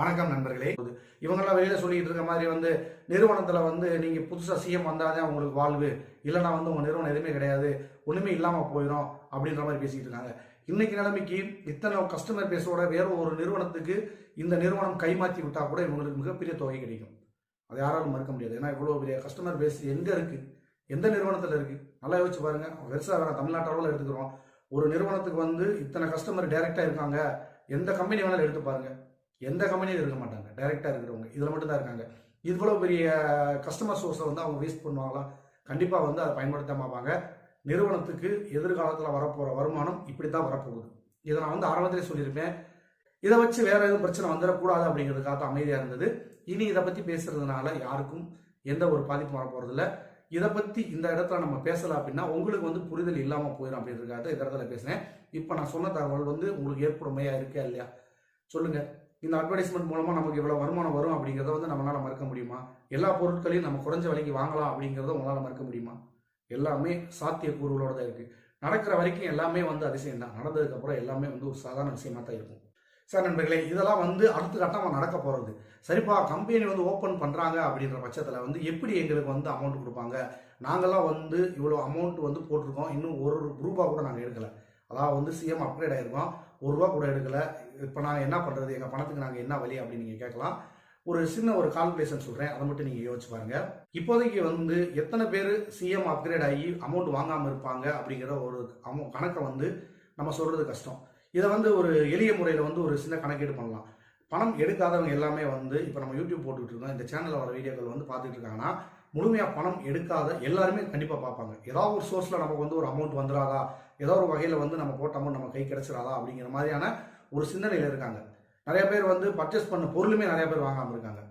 வணக்கம் நண்பர்களே. இவங்கெல்லாம் வெளியில் சொல்லிக்கிட்டு இருக்க மாதிரி வந்து நிறுவனத்தில் வந்து நீங்கள் புதுசாக சிஎம் வந்தாதான் உங்களுக்கு வாழ்வு. இல்லைனா வந்து உங்கள் நிறுவனம் எதுவுமே கிடையாது. ஒன்றுமே இல்லாமல் போயிடும் அப்படின்ற மாதிரி பேசிக்கிட்டு இருக்காங்க. இன்னைக்கு நிலைமைக்கு இத்தனை கஸ்டமர் பேஸோட வேற ஒரு நிறுவனத்துக்கு இந்த நிறுவனம் கைமாற்றி விட்டால் கூட இவங்களுக்கு மிகப்பெரிய தொகை கிடைக்கும். அதை யாராலும் மறுக்க முடியாது. ஏன்னா இவ்வளோ பெரிய கஸ்டமர் பேஸ் எங்கே இருக்குது எந்த நிறுவனத்தில் இருக்குது நல்லா யோசிச்சு பாருங்க. பெருசாக வேற தமிழ்நாட்டு அளவில் எடுத்துக்கிறோம். ஒரு நிறுவனத்துக்கு வந்து இத்தனை கஸ்டமர் டைரெக்டாக இருக்காங்க. எந்த கம்பெனி வேணாலும் எடுத்து பாருங்கள் எந்த கம்பெனியும் இருக்க மாட்டாங்க. டைரக்டா இருக்கிறவங்க. இதில் மட்டும் தான் இருக்காங்க. இவ்வளோ பெரிய கஸ்டமர் சோர்ஸை வந்து அவங்க வேஸ்ட் பண்ணுவாங்களா? கண்டிப்பாக வந்து அதை பயன்படுத்த மாட்டாங்க நிறுவனத்துக்கு எதிர்காலத்தில் வரப்போகிற வருமானம் இப்படி தான் வரப்போகுது. இதை நான் வந்து ஆரம்பத்திலே சொல்லியிருப்பேன். இதை வச்சு வேற எதுவும் பிரச்சனை வந்துடக்கூடாது அப்படிங்கிறதுக்காக தான் அமைதியாக இருந்தது. இனி இதை பற்றி பேசுறதுனால யாருக்கும் எந்த ஒரு பாதிப்பும் வரப்போறதில்ல. இதை பற்றி இந்த இடத்துல நம்ம பேசலாம் அப்படின்னா உங்களுக்கு வந்து புரிதல் இல்லாமல் போயிடும் அப்படின்றதுக்காக தான் இந்த இடத்துல பேசுகிறேன் இப்போ நான் சொன்ன தகவல் வந்து உங்களுக்கு ஏற்புடைமையா இருக்கா இல்லையா? சொல்லுங்கள் இந்த அட்வர்டைஸ்மெண்ட் மூலமாக நமக்கு இவ்வளோ வருமானம் வரும் அப்படிங்கிறத வந்து நம்மளால் மறக்க முடியுமா? எல்லா பொருட்களையும் நம்ம குறைஞ்ச விலைக்கு வாங்கலாம் அப்படிங்கிறத உங்களால் மறக்க முடியுமா? எல்லாமே சாத்தியக்கூறுகளோட தான் இருக்குது நடக்கிற வரைக்கும் எல்லாமே வந்து அதிசயம் தான் நடந்ததுக்கப்புறம் எல்லாமே வந்து ஒரு சாதாரண விஷயமாக தான் இருக்கும். சார் நண்பர்களே இதெல்லாம் வந்து அடுத்த கட்டமாக நடக்க போகிறது சரிப்பா கம்பெனி வந்து ஓப்பன் பண்ணுறாங்க அப்படின்ற பட்சத்தில் வந்து எப்படி எங்களுக்கு வந்து அமௌண்ட் கொடுப்பாங்க? நாங்கள்லாம் வந்து இவ்வளோ அமௌண்ட் வந்து போட்டிருக்கோம். இன்னும் ஒரு ரூபா கூட நாங்கள் எடுக்கலை. அதாவது வந்து சிஎம் அப்கிரேட் ஆயிருக்கோம் ஒரு ரூபா கூட எடுக்கலை. இப்போ நாங்கள் என்ன பண்ணுறது எங்கள் பணத்துக்கு நாங்கள் என்ன வழி அப்படின்னு நீங்கள் கேட்கலாம். ஒரு சின்ன ஒரு கால்குலேஷன் சொல்கிறேன் அதை மட்டும் நீங்கள் யோசிச்சு பாருங்க. இப்போதைக்கு வந்து எத்தனை பேர் சிஎம் அப்கிரேட் ஆகி அமௌண்ட் வாங்காமல் இருப்பாங்க அப்படிங்கிற ஒரு அமௌ கணக்கை வந்து நம்ம சொல்கிறது கஷ்டம். இதை வந்து ஒரு எளிய முறையில் வந்து ஒரு சின்ன கணக்கீடு பண்ணலாம். பணம் எடுக்காதவங்க எல்லாமே வந்து இப்போ நம்ம யூடியூப் போட்டுக்கிட்டு இருக்கோம். இந்த சேனலில் வர வீடியோக்கள் வந்து பார்த்துட்டு இருக்காங்கன்னா முழுமையாக பணம் எடுக்காத எல்லாருமே கண்டிப்பாக பார்ப்பாங்க. ஏதாவது ஒரு சோர்ஸில் நமக்கு வந்து ஒரு அமௌண்ட் வந்துடாதா ஏதோ ஒரு வகையில் வந்து நம்ம போட்ட அமௌண்ட் நம்ம கை கிடைச்சிடாதா அப்படிங்கிற மாதிரியான ஒரு சிந்தனையில் இருக்காங்க. நிறைய பேர் வந்து பர்ச்சேஸ் பண்ண பொருளுமே நிறைய பேர் வாங்காமல் இருக்காங்க.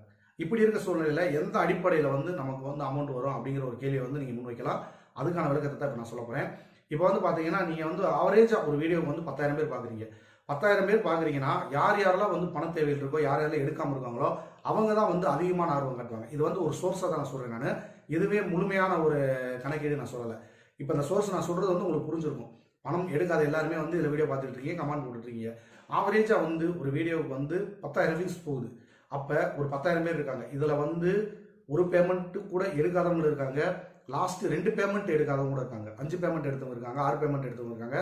இப்படி இருக்க சூழ்நிலையில் எந்த அடிப்படையில் வந்து நமக்கு வந்து அமௌண்ட் வரும் அப்படிங்கிற ஒரு கேள்வியை வந்து நீங்கள் முன்வைக்கலாம். அதுக்கான விளக்கத்தை தான் இப்போ நான் சொல்ல போகிறேன் இப்போ வந்து பார்த்தீங்கன்னா நீங்கள் வந்து ஆவரேஜாக ஒரு வீடியோ வந்து பத்தாயிரம் பேர் பார்க்குறீங்க பத்தாயிரம் பேர் பார்க்குறீங்கன்னா யார் யாரெல்லாம் வந்து பண தேவைகள் இருக்கோ யார் யாரெல்லாம் எடுக்காமல் இருக்காங்களோ அவங்க தான் வந்து அதிகமான ஆர்வம் காட்டுவாங்க. இது வந்து ஒரு சோர்ஸாக தான் நான் சொல்கிறேன் நான். இதுவே முழுமையான ஒரு கணக்கீடு நான் சொல்லலை. இப்போ இந்த சோர்ஸ் நான் சொல்கிறது வந்து உங்களுக்கு புரிஞ்சிருக்கும். பணம் எடுக்காத எல்லாருமே வந்து இதில் வீடியோ பார்த்துட்டு இருக்கீங்க கமெண்ட் போட்டுருக்கீங்க ஆவரேஜாக வந்து ஒரு வீடியோவுக்கு வந்து பத்தாயிரம் வியூஸ் போகுது. அப்போ ஒரு பத்தாயிரம் பேர் இருக்காங்க. இதில் வந்து ஒரு பேமெண்ட்டு கூட எடுக்காதவங்க இருக்காங்க. லாஸ்ட் ரெண்டு பேமெண்ட் எடுக்காதவங்க கூட இருக்காங்க. அஞ்சு பேமெண்ட் எடுத்தவங்க இருக்காங்க ஆறு பேமெண்ட் எடுத்தவங்க இருக்காங்க.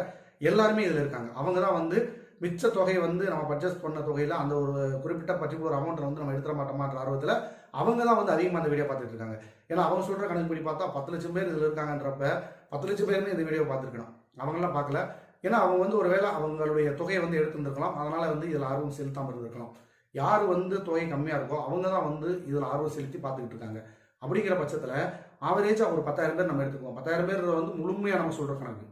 எல்லாருமே இதில் இருக்காங்க. அவங்க தான் வந்து மிச்ச தொகையை வந்து நம்ம பர்ச்சேஸ் பண்ண தொகையில் அந்த ஒரு குறிப்பிட்ட பர்டிகுலர் அமௌண்ட்டை வந்து நம்ம எடுத்துட மாட்டோமான்ற ஆர்வத்தில் அவங்க தான் வந்து அதிகமாக அந்த வீடியோ பார்த்துட்டு இருக்காங்க. ஏன்னா அவங்க சொல்கிற கணக்கு படி பார்த்தா பத்து லட்சம் பேர் இதில் இருக்காங்கன்றப்ப பத்து லட்சம் பேருமே இந்த வீடியோ பார்த்துருக்கணும். அவங்களாம் பார்க்கல. ஏன்னா அவங்க வந்து ஒருவேளை அவங்களுடைய தொகையை வந்து எடுத்துருந்துருக்கலாம். அதனால வந்து இதில் ஆர்வம் செலுத்தாமல் இருந்திருக்கலாம். யார் வந்து தொகை கம்மியாக இருக்கோ அவங்க தான் வந்து இதில் ஆர்வம் செலுத்தி பார்த்துக்கிட்டு இருக்காங்க. அப்படிங்கிற பட்சத்தில் ஆவரேஜாக ஒரு பத்தாயிரம் பேர் நம்ம எடுத்துக்குவோம். பத்தாயிரம் பேர் வந்து முழுமையாக நம்ம சொல்கிற கணக்கு.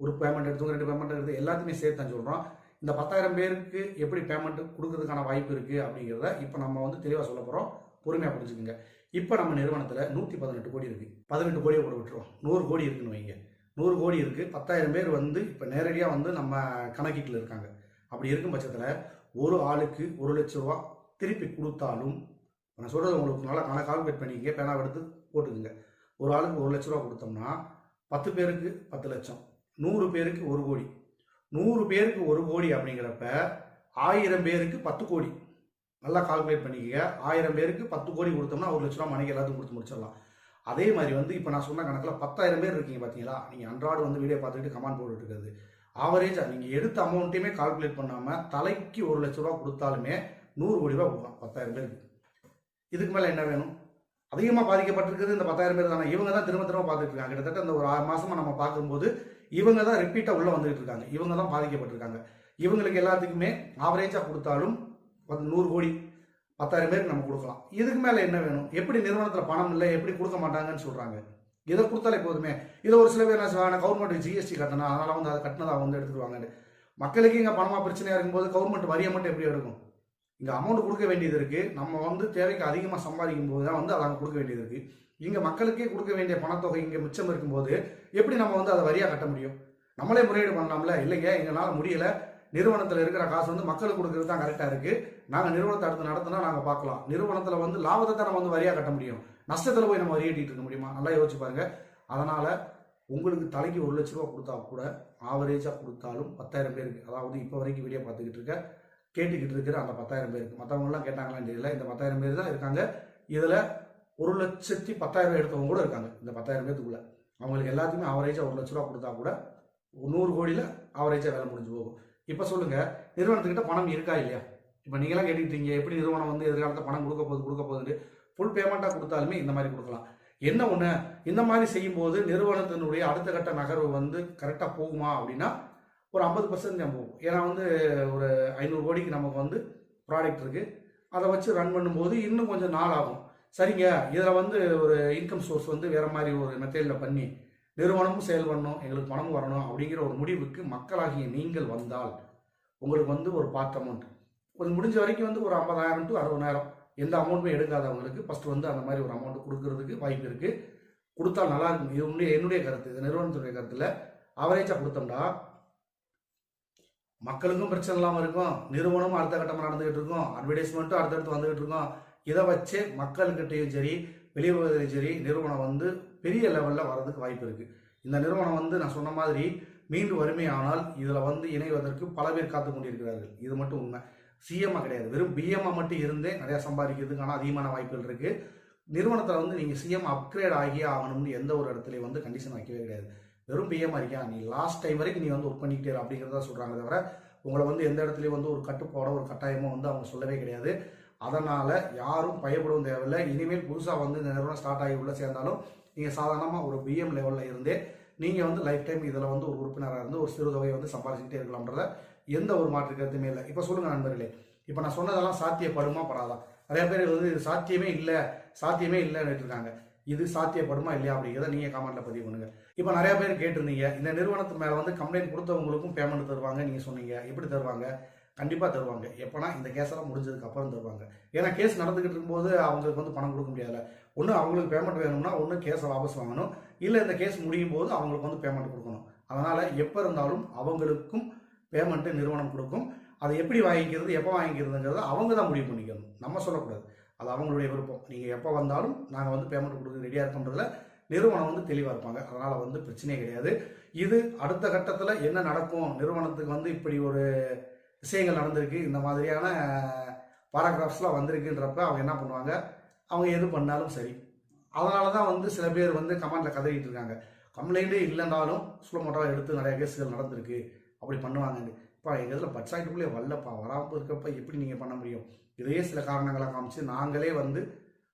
ஒரு பேமெண்ட் எடுத்துக்கோங்க ரெண்டு பேமெண்ட் எடுத்து எல்லாத்தையுமே சேர்த்து தான் சொல்கிறோம் இந்த பத்தாயிரம் பேருக்கு எப்படி பேமெண்ட் கொடுக்கறதுக்கான வாய்ப்பு இருக்குது அப்படிங்கிறத இப்போ நம்ம வந்து தெளிவாக சொல்ல போகிறோம் பொறுமையாக புரிஞ்சுக்கோங்க. இப்போ நம்ம நிறுவனத்தில் நூற்றி பதினெட்டு கோடி இருக்குது பதினெட்டு கோடியை கூட விட்டுருவோம். நூறு கோடி இருக்குன்னு வைங்க. நூறு கோடி இருக்குது பத்தாயிரம் பேர் வந்து இப்போ நேரடியாக வந்து நம்ம கணக்கீட்டில் இருக்காங்க. அப்படி இருக்கும் பட்சத்தில் ஒரு ஆளுக்கு ஒரு லட்ச ரூபா திருப்பி கொடுத்தாலும் நான் சொல்கிறது உங்களுக்கு நல்லா கணக்கு கால்குலேட் பண்ணிக்கங்க பேனா எடுத்து போட்டுக்குங்க. ஒரு ஆளுக்கு ஒரு லட்ச ரூபா கொடுத்தோம்னா பத்து பேருக்கு பத்து லட்சம் நூறு பேருக்கு ஒரு கோடி. நூறு பேருக்கு ஒரு கோடி அப்படிங்கிறப்ப ஆயிரம் பேருக்கு பத்து கோடி. நல்லா கால்குலேட் பண்ணிக்கங்க. ஆயிரம் பேருக்கு பத்து கோடி கொடுத்தோம்னா ஒரு லட்ச ரூபா மணிக்கு எல்லாத்துக்கும் கொடுத்து முடிச்சிடலாம். அதே மாதிரி வந்து இப்போ நான் சொன்ன கணக்கில் பத்தாயிரம் பேர் இருக்கீங்க பார்த்தீங்களா நீங்கள் அன்றாடு வந்து வீடியோ பார்த்துக்கிட்டு கமெண்ட் போட்டுட்டு இருக்கிறது ஆவரேஜாக நீங்கள் எடுத்த அமௌண்ட்டையுமே கால்குலேட் பண்ணாமல் தலைக்கு ஒரு லட்ச ரூபா கொடுத்தாலுமே நூறு கோடி ரூபா கொடுக்கலாம். பத்தாயிரம் பேருக்கு. இதுக்கு மேலே என்ன வேணும்? அதிகமாக பாதிக்கப்பட்டிருக்கிறது இந்த பத்தாயிரம் பேர் தானே. இவங்க தான் திரும்ப திரும்ப பார்த்துட்டு இருக்காங்க. கிட்டத்தட்ட இந்த ஒரு ஆறு மாசமா நம்ம பார்க்கும்போது இவங்க தான் ரிப்பீட்டாக உள்ளே வந்துகிட்டு இருக்காங்க. இவங்க தான் பாதிக்கப்பட்டிருக்காங்க. இவங்களுக்கு எல்லாத்துக்குமே ஆவரேஜாக கொடுத்தாலும் நூறு கோடி பத்தாயிரம் பேருக்கு நம்ம கொடுக்கலாம். இதுக்கு மேலே என்ன வேணும்? எப்படி நிறுவனத்தில் பணம் இல்லை எப்படி கொடுக்க மாட்டாங்கன்னு சொல்கிறாங்க இதை கொடுத்தாலே போதுமே. இதை ஒரு சில பேர் என்ன செய்வாங்க கவர்மெண்ட் ஜிஎஸ்டி கட்டணும். அதனால் வந்து அதை கட்டினதை வந்து எடுத்துருவாங்கன்னு மக்களுக்கு இங்கே பணமாக பிரச்சனையாக இருக்கும்போது கவர்மெண்ட் வரியை மட்டும் எப்படி எடுக்கும்? இங்கே அமௌண்ட் கொடுக்க வேண்டியது இருக்குது நம்ம வந்து தேவைக்கு அதிகமாக சம்பாதிக்கும் போது தான் வந்து அதை அங்கே கொடுக்க வேண்டியது இருக்குது இங்கே மக்களுக்கே கொடுக்க வேண்டிய பணத்தொகை இங்கே மிச்சம் இருக்கும்போது எப்படி நம்ம வந்து அதை வரியாக கட்ட முடியும்? நம்மளே முறையீடு பண்ணலாம்ல? இல்லைங்க எங்களால் முடியலை. நிறுவனத்தில் இருக்கிற காசு வந்து மக்களுக்கு கொடுக்கறது தான் கரெக்டாக இருக்குது நாங்கள் நிறுவனத்தை அடுத்து நடத்தினா நாங்கள் பார்க்கலாம். நிறுவனத்தில் வந்து லாபத்தை தான் நம்ம வந்து வரியாக கட்ட முடியும். நஷ்டத்தில் போய் நம்ம வரி இருக்க முடியுமா? நல்லா யோசிச்சு பாருங்க. அதனால் உங்களுக்கு தலைக்கு ஒரு லட்ச ரூபா கொடுத்தா கூட ஆவரேஜாக கொடுத்தாலும் பத்தாயிரம் பேருக்கு அதாவது இப்போ வரைக்கும் வீடியோ பார்த்துக்கிட்டு இருக்க கேட்டுக்கிட்டு இருக்கிற அந்த பத்தாயிரம் பேருக்கு மற்றவங்களாம் கேட்டாங்களான்னு தெரியல. இந்த பத்தாயிரம் பேர் தான் இருக்காங்க. இதில் ஒரு லட்சத்தி பத்தாயிரம் எடுத்தவங்க கூட இருக்காங்க. இந்த பத்தாயிரம் பேத்துக்குள்ள. அவங்களுக்கு எல்லாத்துக்குமே ஆவரேஜாக ஒரு லட்ச ரூபா கொடுத்தா கூட நூறு கோடியில் ஆவரேஜாக வேலை முடிஞ்சு போகும். இப்போ சொல்லுங்கள் நிறுவனத்துக்கிட்ட பணம் இருக்கா இல்லையா? இப்போ நீங்களாம் கேட்டுக்கிட்டீங்க எப்படி நிறுவனம் வந்து எதிர்காலத்தில் பணம் கொடுக்க போகுது கொடுக்க போகுதுன்னு ஃபுல் பேமெண்ட்டாக கொடுத்தாலுமே இந்த மாதிரி கொடுக்கலாம். என்ன ஒன்று இந்த மாதிரி செய்யும்போது நிறுவனத்தினுடைய அடுத்த கட்ட நகர்வு வந்து கரெக்டாக போகுமா அப்படின்னா ஒரு ஐம்பது பர்சன்ட் போகும். ஏன்னா வந்து ஒரு ஐநூறு கோடிக்கு நமக்கு வந்து ப்ராடக்ட் இருக்குது அதை வச்சு ரன் பண்ணும்போது இன்னும் கொஞ்சம் நாள் ஆகும். சரிங்க இதில் வந்து ஒரு இன்கம் சோர்ஸ் வந்து வேறு மாதிரி ஒரு மெத்தேடில் பண்ணி நிறுவனமும் செயல் பண்ணணும் எங்களுக்கு பணமும் வரணும் அப்படிங்கிற ஒரு முடிவுக்கு மக்களாகிய நீங்கள் வந்தால் உங்களுக்கு வந்து ஒரு பார்ட் அமௌண்ட் கொஞ்சம் முடிஞ்ச வரைக்கும் வந்து ஒரு ஐம்பதாயிரம் டு அறுபதாயிரம் எந்த அமௌண்ட்டுமே எடுக்காதவங்களுக்கு ஃபஸ்ட்டு வந்து அந்த மாதிரி ஒரு அமௌண்ட் கொடுக்கறதுக்கு வாய்ப்பு இருக்குது கொடுத்தா நல்லா இருக்கும். இது என்னுடைய கருத்து. இது நிறுவனத்துடைய கருத்தில். அவரேஜாக கொடுத்தோம்னா மக்களுக்கும் பிரச்சனை இல்லாமல் இருக்கும். நிறுவனமும் அடுத்த கட்டமாக நடந்துகிட்டு இருக்கும். அட்வர்டைஸ்மெண்ட்டும் அடுத்தடுத்து வந்துகிட்டு இருக்கோம். இதை வச்சு மக்கள்கிட்டையும் சரி வெளியுறவுகளையும் சரி நிறுவனம் வந்து பெரிய லெவலில் வர்றதுக்கு வாய்ப்பு இருக்குது இந்த நிறுவனம் வந்து நான் சொன்ன மாதிரி மீண்டும் வறுமையானால் இதில் வந்து இணைவதற்கு பல பேர் காத்து கொண்டிருக்கிறார்கள். இது மட்டும் உண்மை. சிஎம்மாக கிடையாது. வெறும் பிஎம்மா மட்டும் இருந்தே நிறையா சம்பாதிக்கிறதுக்கான அதிகமான வாய்ப்புகள் இருக்குது நிறுவனத்தில் வந்து நீங்கள் சிஎம் அப்கிரேட் ஆகியே ஆகணும்னு எந்த ஒரு இடத்துலையும் வந்து கண்டிஷன் வைக்கவே கிடையாது. வெறும் பிஎம் இருக்கியா? நீ லாஸ்ட் டைம் வரைக்கும் நீ வந்து ஒர்க் பண்ணிக்கிட்டே அப்படிங்கிறத சொல்கிறாங்க தவிர உங்களை வந்து எந்த இடத்துலையும் வந்து ஒரு கட்டுப்பாட ஒரு கட்டாயமோ வந்து அவங்க சொல்லவே கிடையாது. அதனால் யாரும் பயப்படவும் தேவையில்லை. இனிமேல் புதுசாக வந்து இந்த நிறுவனம் ஸ்டார்ட் ஆகி உள்ள சேர்ந்தாலும் நீங்கள் சாதாரணமாக ஒரு பிஎம் லெவலில் இருந்தே நீங்கள் வந்து லைஃப் டைம் இதில் வந்து ஒரு உறுப்பினராக இருந்து ஒரு சிறு தொகையை வந்து சம்பாதிச்சுட்டே இருக்கலாம்ன்றத எந்த ஒரு மாற்று கருத்துமே இல்லை. இப்போ சொல்லுங்கள் நண்பர்களே இப்போ நான் சொன்னதெல்லாம் சாத்தியப்படுமா படாதா? நிறைய பேர் வந்து இது சாத்தியமே இல்லை சாத்தியமே இல்லைன்னு இருக்காங்க இது சாத்தியப்படுமா இல்லையா அப்படிங்கிறத நீங்கள் கமெண்ட்டில் பதிவு பண்ணுங்க. இப்போ நிறைய பேர் கேட்டிருந்தீங்க இந்த நிறுவனத்து மேலே வந்து கம்ப்ளைண்ட் கொடுத்தவங்களுக்கும் பேமெண்ட் தருவாங்க நீங்கள் சொன்னீங்க. எப்படி தருவாங்க? கண்டிப்பாக தருவாங்க. எப்போனா இந்த கேஸெல்லாம் முடிஞ்சதுக்கு அப்புறம் தருவாங்க. ஏன்னா கேஸ் நடந்துகிட்டு இருக்கும்போது அவங்களுக்கு வந்து பணம் கொடுக்க முடியாது ஒன்று அவங்களுக்கு பேமெண்ட் வேணும்னா ஒன்று கேஸை வாபஸ் வாங்கணும். இல்லை இந்த கேஸ் முடியும் போது அவங்களுக்கு வந்து பேமெண்ட் கொடுக்கணும். அதனால் எப்போ இருந்தாலும் அவங்களுக்கும் பேமெண்ட்டு நிறுவனம் கொடுக்கும். அதை எப்படி வாங்கிக்கிறது எப்போ வாங்கிக்கிறதுங்கிறத அவங்க தான் முடிவு பண்ணிக்கணும். நம்ம சொல்லக்கூடாது. அது அவங்களுடைய விருப்பம். நீங்கள் எப்போ வந்தாலும் நாங்கள் வந்து பேமெண்ட் கொடுக்க ரெடியாக இருக்கோன்றதுல நிறுவனம் வந்து தெளிவாக இருப்பாங்க. அதனால் வந்து பிரச்சனையே கிடையாது. இது அடுத்த கட்டத்தில் என்ன நடக்கும்? நிறுவனத்துக்கு வந்து இப்படி ஒரு விஷயங்கள் நடந்திருக்கு. இந்த மாதிரியான பேராகிராஃப்ஸ்லாம் வந்திருக்குன்றப்ப அவங்க என்ன பண்ணுவாங்க? அவங்க எது பண்ணாலும் சரி. அதனால தான் வந்து சில பேர் வந்து கமெண்டில் கதறிட்டு இருக்காங்க. கம்ப்ளைண்ட்டே இல்லைனாலும் சுலமோட்டாக எடுத்து நிறைய கேஸுகள் நடந்திருக்கு. அப்படி பண்ணுவாங்கன்னு. இப்போ எங்கள் இதில் பட்சாயிட்டுக்குள்ளே வரலப்பா வராமல் இருக்கப்ப எப்படி நீங்கள் பண்ண முடியும்? இதையே சில காரணங்களாக காமிச்சு நாங்களே வந்து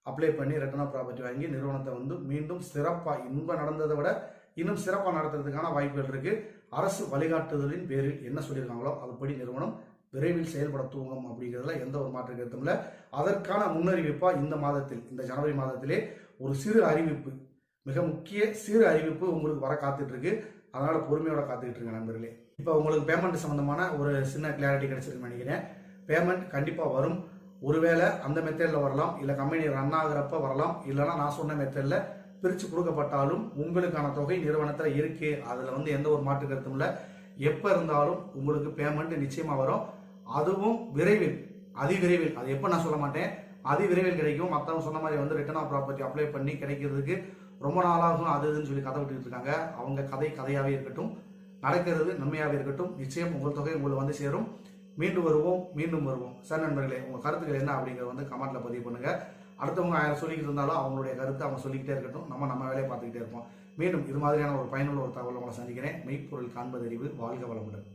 அப்ளை பண்ணி ரிட்டர்ன் ஆஃப் ப்ராப்பர்ட்டி வாங்கி நிறுவனத்தை வந்து மீண்டும் சிறப்பாக இன்பம் நடந்ததை விட இன்னும் சிறப்பாக நடத்துறதுக்கான வாய்ப்புகள் இருக்குது அரசு வழிகாட்டுதலின் பேரில் என்ன சொல்லியிருக்காங்களோ அதுபடி நிறுவனம் விரைவில் செயல்பட துவங்கும் அப்படிங்கிறதுல எந்த ஒரு மாற்று கருத்தும் இல்லை. அதற்கான முன்னறிவிப்பாக இந்த மாதத்தில் இந்த ஜனவரி மாதத்திலே ஒரு சிறு அறிவிப்பு மிக முக்கிய சிறு அறிவிப்பு உங்களுக்கு வர காத்துட்ருக்கு. அதனால் பொறுமையோட காத்துக்கிட்டு இருங்க நண்பர்களே. இப்போ உங்களுக்கு பேமெண்ட் சம்மந்தமான ஒரு சின்ன கிளாரிட்டி கிடைச்சிருக்குன்னு நினைக்கிறேன். பேமெண்ட் கண்டிப்பாக வரும். ஒருவேளை அந்த மெத்தடில் வரலாம் இல்லை கம்பெனி ரன் ஆகுறப்ப வரலாம் இல்லைன்னா நான் சொன்ன மெத்தடில் பிரித்து கொடுக்கப்பட்டாலும் உங்களுக்கான தொகை நிறுவனத்தில் இருக்குது அதில் வந்து எந்த ஒரு மாற்று கருத்தும் இல்லை. எப்போ இருந்தாலும் உங்களுக்கு பேமெண்ட் நிச்சயமாக வரும். அதுவும் விரைவில் அதிவிரைவில். அது எப்போ நான் சொல்ல மாட்டேன். அதிவிரைவில் கிடைக்கும். மற்றவங்க சொன்ன மாதிரி வந்து ரிட்டர்ன் ஆஃப் ப்ராப்பர்ட்டி அப்ளை பண்ணி கிடைக்கிறதுக்கு ரொம்ப நாளாகும். அது இதுன்னு சொல்லி கதை விட்டுட்டு இருக்காங்க. அவங்க கதை கதையாகவே இருக்கட்டும். நடக்கிறது நன்மையாகவே இருக்கட்டும். நிச்சயம் உங்கள் தொகை உங்களுக்கு வந்து சேரும். மீண்டும் வருவோம். மீண்டும் வருவோம். சார் நண்பர்களே உங்கள் கருத்துக்கள் என்ன அப்படிங்கிறத வந்து கமெண்ட்டில் பதிவு பண்ணுங்கள் அடுத்தவங்க ஆயிரம் சொல்லிக்கிட்டு இருந்தாலும் அவங்களுடைய கருத்தை அவங்க சொல்லிக்கிட்டே இருக்கட்டும். நம்ம நம்ம வேலையை பார்த்துக்கிட்டே இருப்போம். மீண்டும் இது மாதிரியான ஒரு பயனுள்ள ஒரு தகவல் உங்களை சந்திக்கிறேன். மெய்ப்பொருள் காண்பதறிவு. வாழ்க வளமுடன்.